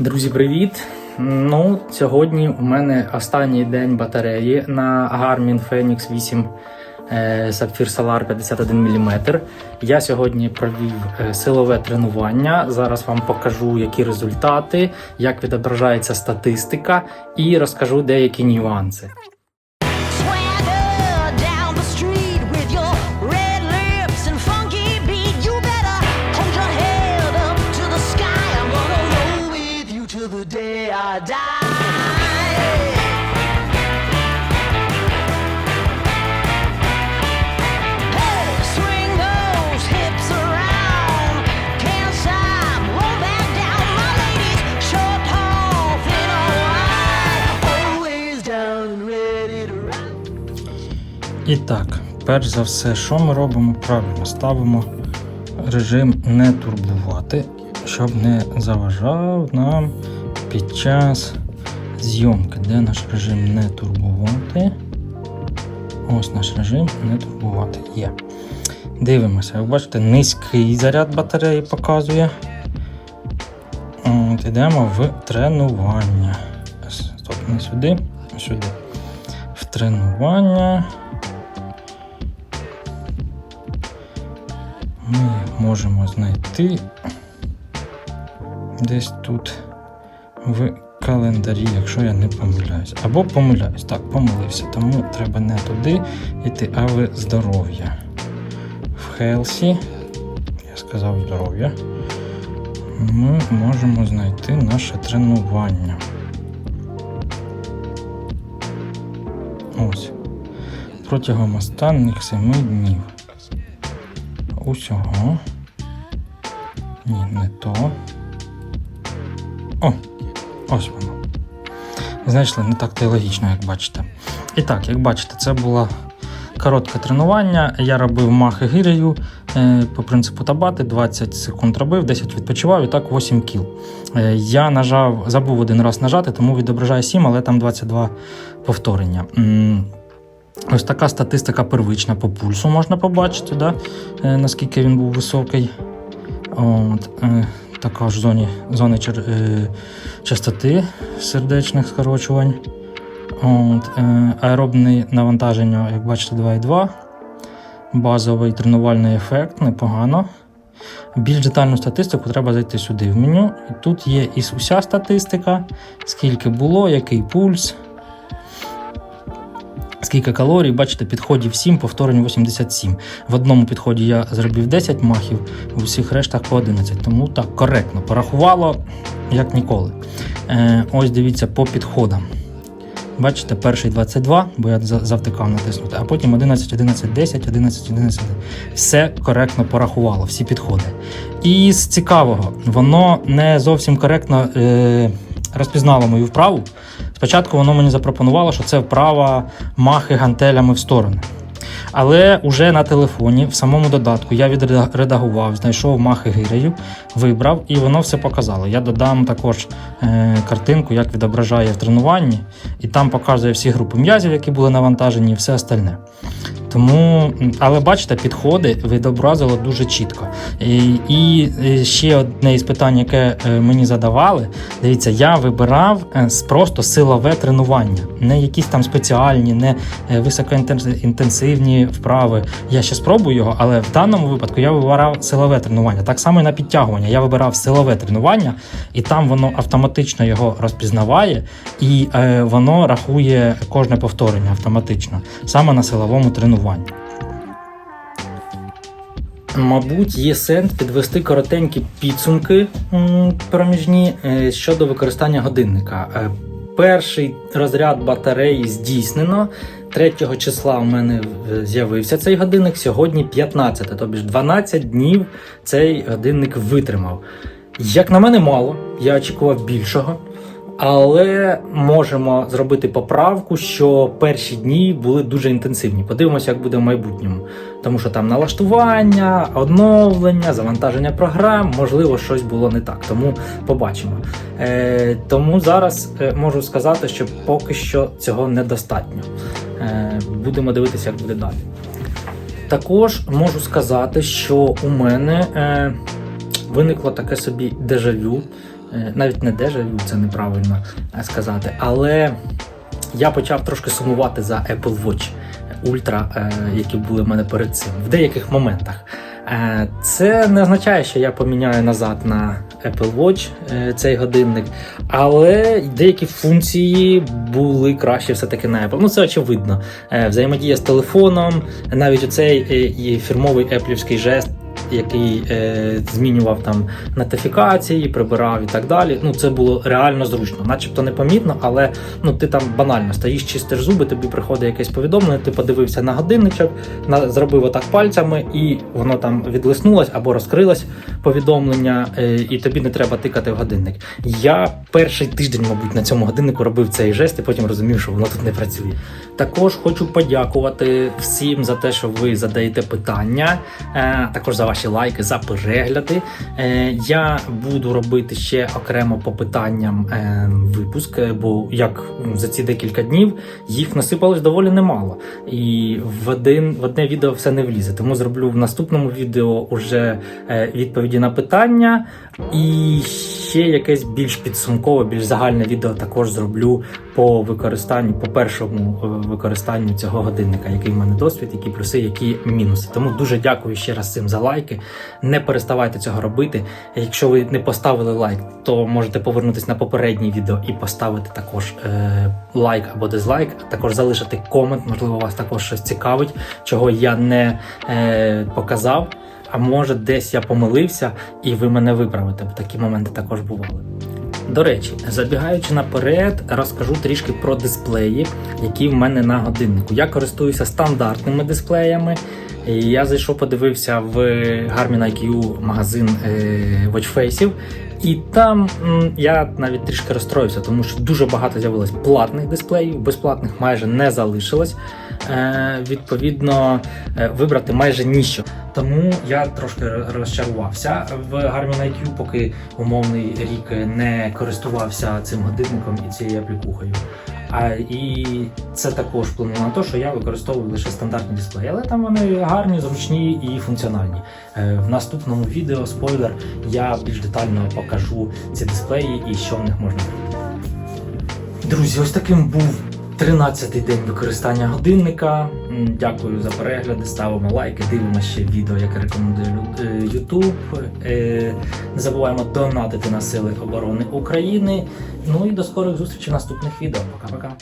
Друзі, привіт! Ну, сьогодні у мене останній день батареї на Garmin Fenix 8 е, Sapphire Solar 51 мм. Я сьогодні провів е, силове тренування. Зараз вам покажу, які результати, як відображається статистика, і розкажу деякі нюанси. І так, перш за все, що ми робимо правильно? Ставимо режим не турбувати, щоб не заважав нам під час зйомки. Де наш режим не турбувати? Ось наш режим не турбувати є. Дивимося, як бачите, низький заряд батареї показує. От, Йдемо в тренування. Стоп, не сюди, а сюди. В тренування. Ми можемо знайти десь тут в календарі, якщо я не помиляюсь. Або помиляюсь. Так, помилився. Тому треба не туди йти, а в здоров'я. В Хелсі, я сказав здоров'я. Ми можемо знайти наше тренування. Ось. Протягом останніх семи днів. Усього. Ні, не то. О! Ось воно. Знайшли, не так то й логічно, як бачите. І так, як бачите, це було коротке тренування. Я робив махи гирею е, по принципу табати, 20 секунд робив, 10 відпочивав і так 8 кіл. Е, Я нажав, забув один раз нажати, тому відображає 7, але там 22 повторення. Ось така статистика первична по пульсу можна побачити, да? е, наскільки він був високий. От, е, також в зоні, зони чер- е, частоти сердечних скорочувань. От, аеробне навантаження, як бачите, 2,2. Базовий тренувальний ефект, непогано. Більш детальну статистику треба зайти сюди в меню. І тут є і уся статистика, скільки було, який пульс. Скільки калорій, бачите, підходів 7, повторень 87. В одному підході я зробив 10 махів, в усіх рештах по 11. Тому так, коректно, порахувало як ніколи. Е, ось дивіться по підходам. Бачите, перший 22, бо я завтикав натиснути, а потім 11, 11, 10, 11, 11. Все коректно порахувало, всі підходи. І з цікавого, воно не зовсім коректно е, розпізнало мою вправу. Спочатку воно мені запропонувало, що це вправа махи гантелями в сторони. Але уже на телефоні, в самому додатку, я відредагував, знайшов махи гирею, вибрав і воно все показало. Я додам також е, картинку, як відображає в тренуванні, і там показує всі групи м'язів, які були навантажені, і все остальне. Тому, але бачите, підходи відобразило дуже чітко. І, е, ще одне із питань, яке е, мені задавали. Дивіться, я вибирав е, просто силове тренування, не якісь там спеціальні, не високоінтенсивні вправи. Я ще спробую його, але в даному випадку я вибирав силове тренування. Так само і на підтягування. Я вибирав силове тренування, і там воно автоматично його розпізнаває, і воно рахує кожне повторення автоматично, саме на силовому тренуванні. Мабуть, є сенс підвести коротенькі підсумки проміжні е, щодо використання годинника. Е, Перший розряд батареї здійснено. 3 числа у мене е, з'явився цей годинник, сьогодні 15, тобто ж 12 днів цей годинник витримав. Як на мене, мало, я очікував більшого. Але можемо зробити поправку, що перші дні були дуже інтенсивні. Подивимося, як буде в майбутньому. Тому що там налаштування, оновлення, завантаження програм, можливо, щось було не так. Тому побачимо. Е, тому зараз е, можу сказати, що поки що цього недостатньо. Е, будемо дивитися, як буде далі. Також можу сказати, що у мене е, виникло таке собі дежавю. Е, Навіть не дежавю, це неправильно е, сказати, але я почав трошки сумувати за Apple Watch Ultra, е, які були в мене перед цим, в деяких моментах. Це не означає, що я поміняю назад на Apple Watch цей годинник, але деякі функції були краще все-таки на Apple. Ну це очевидно. Взаємодія з телефоном, навіть оцей фірмовий еплівський жест. Який е, змінював там нотифікації, прибирав і так далі. Ну це було реально зручно, начебто непомітно, але ну ти там банально стоїш, чистиш зуби, тобі приходить якесь повідомлення, ти подивився на годинничок, на, зробив отак пальцями, і воно там відлиснулось або розкрилось повідомлення, е, і тобі не треба тикати в годинник. Я перший тиждень, мабуть, на цьому годиннику робив цей жест і потім розумів, що воно тут не працює. Також хочу подякувати всім за те, що ви задаєте питання, е, також за ваші лайки, за перегляди. Е, Я буду робити ще окремо по питанням е, випуск, е, бо як за ці декілька днів їх насипалось доволі немало. І в один в одне відео все не влізе. Тому зроблю в наступному відео уже відповіді на питання. І ще якесь більш підсумкове, більш загальне відео також зроблю по використанню, по першому е, використанню цього годинника, який в мене досвід, які плюси, які мінуси. Тому дуже дякую ще раз цим за лайки. Не переставайте цього робити. Якщо ви не поставили лайк, то можете повернутися на попереднє відео і поставити також е, лайк або дизлайк, також залишити комент. Можливо, вас також щось цікавить, чого я не е, показав. А може, десь я помилився, і ви мене виправите, бо такі моменти також бували. До речі, забігаючи наперед, розкажу трішки про дисплеї, які в мене на годиннику. Я користуюся стандартними дисплеями. Я зайшов, подивився в Garmin IQ магазин е, watchface'ів, і там я навіть трішки розстроївся, тому що дуже багато з'явилось платних дисплеїв, безплатних майже не залишилось. Е, відповідно, е, вибрати майже ніщо. Тому я трошки розчарувався в Garmin IQ, поки умовний рік не користувався цим годинником і цією аплікухою. А і це також вплинуло на те, що я використовую лише стандартні дисплеї, але там вони гарні, зручні і функціональні. Е, В наступному відео спойлер я більш детально покажу ці дисплеї і що в них можна робити. Друзі, ось таким був 13-й день використання годинника. Дякую за перегляди, ставимо лайки, дивимося ще відео, яке рекомендує е, YouTube. Е, Не забуваємо донатити на Сили оборони України. Ну і до скорих зустрічей в наступних відео. Пока-пока.